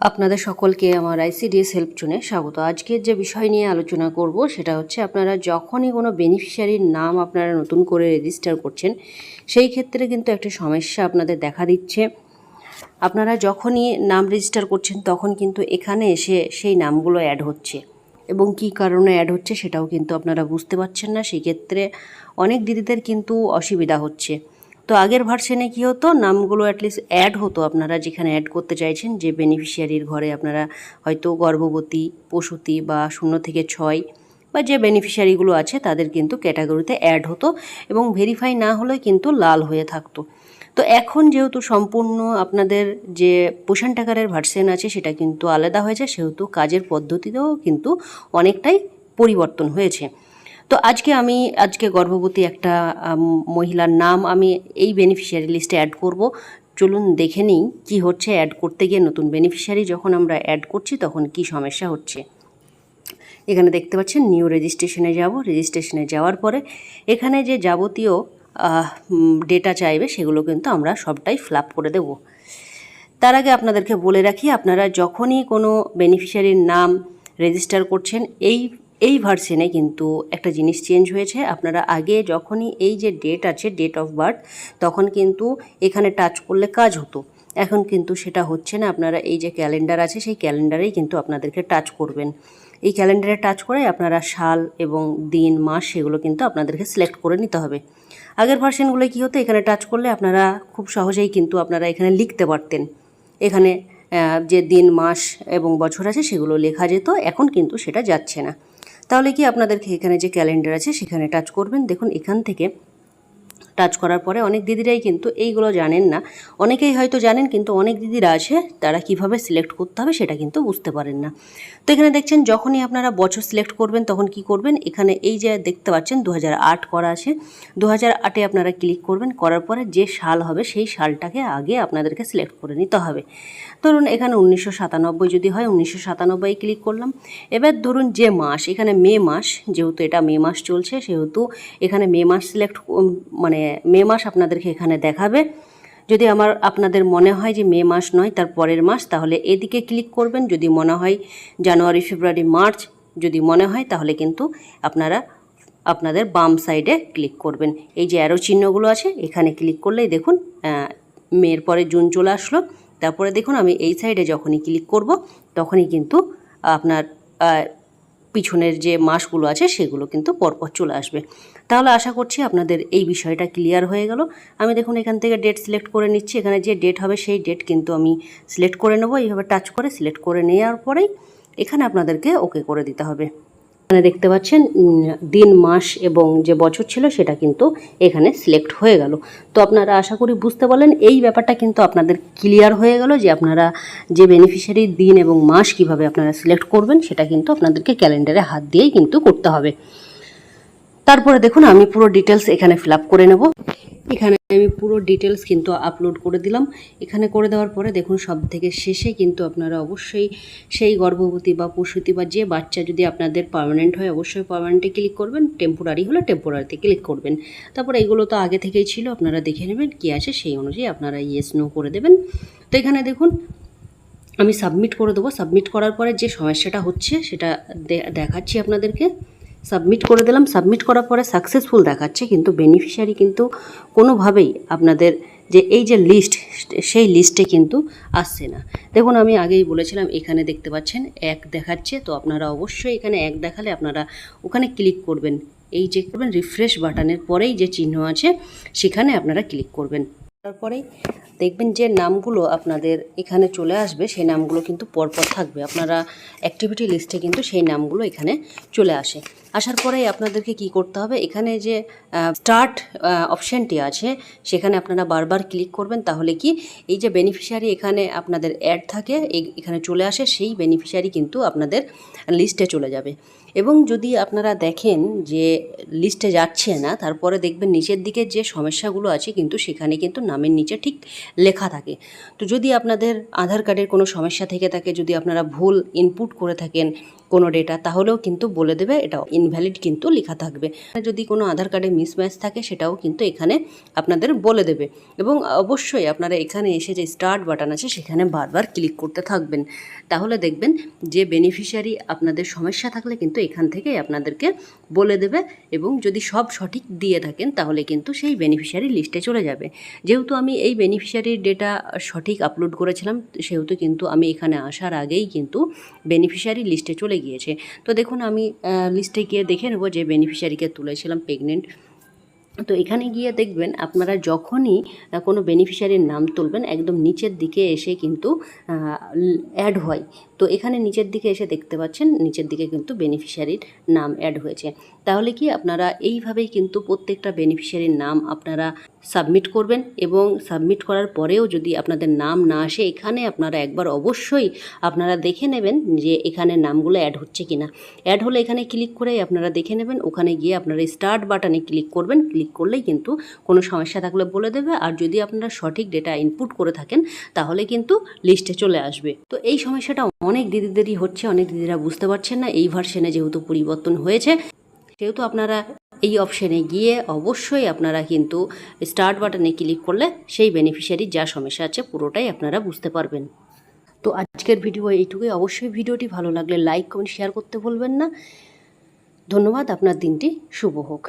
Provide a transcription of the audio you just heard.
আপনাদের সকলকে আমার আইসিডিএস হেল্প জোনে স্বাগত। আজকের যে বিষয় নিয়ে আলোচনা করব, সেটা হচ্ছে আপনারা যখনই কোনো বেনিফিশিয়ারির নাম আপনারা নতুন করে রেজিস্টার করছেন, সেই ক্ষেত্রে কিন্তু একটা সমস্যা আপনাদের দেখা দিচ্ছে। আপনারা যখনই নাম রেজিস্টার করছেন, তখন কিন্তু এখানে এসে সেই নামগুলো অ্যাড হচ্ছে। এবং কী কারণে অ্যাড হচ্ছে, সেটাও কিন্তু আপনারা বুঝতে পারছেন না। সেক্ষেত্রে অনেক দিদিদের কিন্তু অসুবিধা হচ্ছে। তো আগের ভার্সনে কী হতো? নামগুলো অ্যাটলিস্ট অ্যাড হতো আপনারা যেখানে অ্যাড করতে চাইছেন, যে বেনিফিশিয়ারির ঘরে আপনারা হয়তো গর্ভবতী, প্রসূতি বা শূন্য থেকে ছয় বা যে বেনিফিশিয়ারিগুলো আছে, তাদের কিন্তু ক্যাটাগরিতে অ্যাড হতো এবং ভেরিফাই না হলে কিন্তু লাল হয়ে থাকতো। তো এখন যেহেতু সম্পূর্ণ আপনাদের যে পোষণ টাকারের ভার্সেন আছে, সেটা কিন্তু আলাদা হয়েছে, সেহেতু কাজের পদ্ধতিতেও কিন্তু অনেকটাই পরিবর্তন হয়েছে। তো আজকে আমি, আজকে গর্ভবতী একটা মহিলার নাম আমি এই বেনিফিশিয়ারি লিস্টে অ্যাড করব। চলুন দেখে নিই কী হচ্ছে অ্যাড করতে গিয়ে নতুন বেনিফিশিয়ারি যখন আমরা অ্যাড করছি তখন কি সমস্যা হচ্ছে। এখানে দেখতে পাচ্ছেন নিউ রেজিস্ট্রেশনে যাব। রেজিস্ট্রেশনে যাওয়ার পরে এখানে যে যাবতীয় ডেটা চাইবে সেগুলো কিন্তু আমরা সবটাই ফ্লাপ করে দেব। তার আগে আপনাদেরকে বলে রাখি, আপনারা যখনই কোনো বেনিফিশিয়ারির নাম রেজিস্টার করছেন, এই এই ভার্সেনে কিন্তু একটা জিনিস চেঞ্জ হয়েছে। আপনারা আগে যখনই এই যে ডেট আছে ডেট অফ বার্থ তখন কিন্তু এখানে টাচ করলে কাজ হতো। এখন কিন্তু সেটা হচ্ছে না, আপনারা এই যে ক্যালেন্ডার আছে, সেই ক্যালেন্ডারেই কিন্তু আপনাদেরকে টাচ করবেন। এই ক্যালেন্ডারে টাচ করে আপনারা সাল এবং দিন, মাস সেগুলো কিন্তু আপনাদেরকে সিলেক্ট করে নিতে হবে। আগের ভার্সনগুলো কী হতো? এখানে টাচ করলে আপনারা খুব সহজেই কিন্তু আপনারা এখানে লিখতে পারতেন। এখানে যে দিন, মাস এবং বছর আছে সেগুলো লেখা যেত, এখন কিন্তু সেটা যাচ্ছে না। তাহলে কি আপনাদেরকে এখানে যে ক্যালেন্ডার আছে সেখানে টাচ করবেন? দেখুন এখান থেকে টাচ করার পরে অনেক দিদিরাই কিন্তু এইগুলো জানেন না। অনেকেই হয়তো জানেন কিন্তু অনেক দিদিরা আছে, তারা কীভাবে সিলেক্ট করতে হবে সেটা কিন্তু বুঝতে পারেন না। তো এখানে দেখছেন, যখনই আপনারা বছর সিলেক্ট করবেন, তখন কি করবেন? এখানে এই যে দেখতে পাচ্ছেন দু করা আছে। দু আটে আপনারা ক্লিক করবেন, করার পরে যে সাল হবে, সেই সালটাকে আগে আপনাদেরকে সিলেক্ট করে নিতে হবে। ধরুন এখানে উনিশশো সাতানব্বই যদি হয়, উনিশশো সাতানব্বই ক্লিক করলাম। এবার ধরুন যে মাস, এখানে মে মাস, যেহেতু এটা মে মাস চলছে, সেহেতু এখানে মে মাস সিলেক্ট মানে মে মাস আপনাদেরকে এখানে দেখাবে। যদি আমার, আপনাদের মনে হয় যে মে মাস নয়, তার পরের মাস, তাহলে এদিকে ক্লিক করবেন। যদি মনে হয় জানুয়ারি, ফেব্রুয়ারি, মার্চ, যদি মনে হয়, তাহলে কিন্তু আপনারা, আপনাদের বাম সাইডে ক্লিক করবেন। এই যে অ্যারো চিহ্নগুলো আছে, এখানে ক্লিক করলেই দেখুন মের পরে জুন চলে আসলো। তারপরে দেখুন, আমি এই সাইডে যখনই ক্লিক করব, তখনই কিন্তু আপনার পিছনের যে মাসগুলো আছে সেগুলো কিন্তু পরপর চলে আসবে। তাহলে আশা করছি আপনাদের এই বিষয়টা ক্লিয়ার হয়ে গেল। আমি দেখুন এখান থেকে ডেট সিলেক্ট করে নিচ্ছি। এখানে যে ডেট হবে সেই ডেট কিন্তু আমি সিলেক্ট করে নেব। এইভাবে টাচ করে সিলেক্ট করে নেওয়ার পরেই এখানে আপনাদেরকে ওকে করে দিতে হবে। এখানে দেখতে পাচ্ছেন দিন, মাস এবং যে বছর ছিল সেটা কিন্তু এখানে সিলেক্ট হয়ে গেল। তো আপনারা আশা করি বুঝতে পারলেন, এই ব্যাপারটা কিন্তু আপনাদের ক্লিয়ার হয়ে গেল যে আপনারা যে বেনিফিশিয়ারির দিন এবং মাস কীভাবে আপনারা সিলেক্ট করবেন, সেটা কিন্তু আপনাদেরকে ক্যালেন্ডারে হাত দিয়েই কিন্তু করতে হবে। তারপরে দেখুন, আমি পুরো ডিটেলস এখানে ফিল করে নেব। এখানে আমি পুরো ডিটেলস কিন্তু আপলোড করে দিলাম। এখানে করে দেওয়ার পরে দেখুন সব থেকে শেষে কিন্তু আপনারা অবশ্যই সেই গর্ভবতী বা প্রসূতি বা যে বাচ্চা যদি আপনাদের পার্মানেন্ট হয়, অবশ্যই পার্মানেন্টে ক্লিক করবেন। টেম্পোরারি হলে টেম্পোরারিতে ক্লিক করবেন। তারপর এগুলো তো আগে থেকেই ছিল, আপনারা দেখে নেবেন কী আছে, সেই অনুযায়ী আপনারা ইয়েস নো করে দেবেন। তো এখানে দেখুন, আমি সাবমিট করে দেবো। সাবমিট করার পরে যে সমস্যাটা হচ্ছে, সেটা দেখাচ্ছি আপনাদেরকে। সাবমিট করে দিলাম। সাবমিট করার পরে সাকসেসফুল দেখাচ্ছে, কিন্তু বেনিফিশিয়ারি কিন্তু কোনোভাবেই আপনাদের যে এই যে লিস্ট সেই লিস্টে কিন্তু আসছে না। দেখুন, আমি আগেই বলেছিলাম, এখানে দেখতে পাচ্ছেন, এক দেখাচ্ছে, তো আপনারা অবশ্যই এখানে এক দেখালে আপনারা ওখানে ক্লিক করবেন। এই যে করবেন রিফ্রেশ বাটনের পরেই যে চিহ্ন আছে, সেখানে আপনারা ক্লিক করবেন। তারপরেই দেখবেন যে নামগুলো আপনাদের এখানে চলে আসবে, সেই নামগুলো কিন্তু পরপর থাকবে। আপনারা অ্যাক্টিভিটি লিস্টে কিন্তু সেই নামগুলো এখানে চলে আসে। আসার পরেই আপনাদেরকে কি করতে হবে? এখানে যে স্টার্ট অপশানটি আছে, সেখানে আপনারা বারবার ক্লিক করবেন, তাহলে কি এই যে বেনিফিশিয়ারি এখানে আপনাদের অ্যাড থাকে এখানে চলে আসে, সেই বেনিফিশিয়ারি কিন্তু আপনাদের লিস্টে চলে যাবে। এবং যদি আপনারা দেখেন যে লিস্টে যাচ্ছে না, তারপরে দেখবেন নিচের দিকে যে সমস্যাগুলো আছে কিন্তু সেখানে কিন্তু নামের নিচে ঠিক লেখা থাকে। তো যদি আপনাদের আধার কার্ডের কোনো সমস্যা থেকে থাকে, যদি আপনারা ভুল ইনপুট করে থাকেন কোনো ডেটা তাহলেও কিন্তু বলে দেবে এটা ইনভ্যালিড কিন্তু লেখা থাকবে। যদি কোনো আধার কার্ডে মিসম্যাচ থাকে, সেটাও কিন্তু এখানে আপনাদের বলে দেবে। এবং অবশ্যই আপনারা এখানে এসে যে স্টার্ট বাটন আছে, সেখানে বারবার ক্লিক করতে থাকবেন। তাহলে দেখবেন যে বেনিফিশিয়ারি আপনাদের সমস্যা থাকলে কিন্তু এখান থেকেই আপনাদেরকে বলে দেবে এবং যদি সব সঠিক দিয়ে থাকেন, তাহলে কিন্তু সেই বেনিফিশিয়ারি লিস্টে চলে যাবে। যেহেতু আমি এই বেনিফিশিয়ারির ডেটা সঠিক আপলোড করেছিলাম, সেহেতু কিন্তু আমি এখানে আসার আগেই কিন্তু বেনিফিশিয়ারি লিস্টে চলে গিয়েছে। তো দেখুন আমি লিস্টে গিয়ে দেখে নেব যে বেনিফিশিয়ারিকে তুলেছিলাম প্রেগনেন্ট তো এখানে গিয়ে দেখবেন আপনারা যখনই কোনো বেনিফিশিয়ারির নাম তুলবেন, একদম নিচের দিকে এসে কিন্তু অ্যাড হয়। তো এখানে নিচের দিকে এসে দেখতে পাচ্ছেন, নিচের দিকে কিন্তু বেনিফিশিয়ারির নাম অ্যাড হয়েছে। তাহলে কি আপনারা এইভাবেই কিন্তু প্রত্যেকটা বেনিফিশিয়ারির নাম আপনারা সাবমিট করবেন এবং সাবমিট করার পরেও যদি আপনাদের নাম না আসে, এখানে আপনারা একবার অবশ্যই আপনারা দেখে নেবেন যে এখানে নামগুলো অ্যাড হচ্ছে কিনা। অ্যাড হলে এখানে ক্লিক করেই আপনারা দেখে নেবেন, ওখানে গিয়ে আপনারা স্টার্ট বাটনে ক্লিক করবেন ক্লিক করলেই কিন্তু কোনো সমস্যা থাকলে বলে দেবে। আর যদি আপনারা সঠিক ডেটা ইনপুট করে থাকেন, তাহলে কিন্তু লিস্টে চলে আসবে। তো এই সমস্যাটা অনেক দিদিদেরই হচ্ছে, অনেক দিদিরা বুঝতে পারছেন না। এই ভার্সনে যেহেতু পরিবর্তন হয়েছে, সেহেতু আপনারা এই অপশানে গিয়ে অবশ্যই আপনারা কিন্তু স্টার্ট বাটনে ক্লিক করলে সেই বেনিফিশিয়ারির যা সমস্যা আছে, পুরোটাই আপনারা বুঝতে পারবেন। তো আজকের ভিডিও এইটুকুই। অবশ্যই ভিডিওটি ভালো লাগলে লাইক কমেন্ট শেয়ার করতে ভুলবেন না। ধন্যবাদ। আপনার দিনটি শুভ হোক।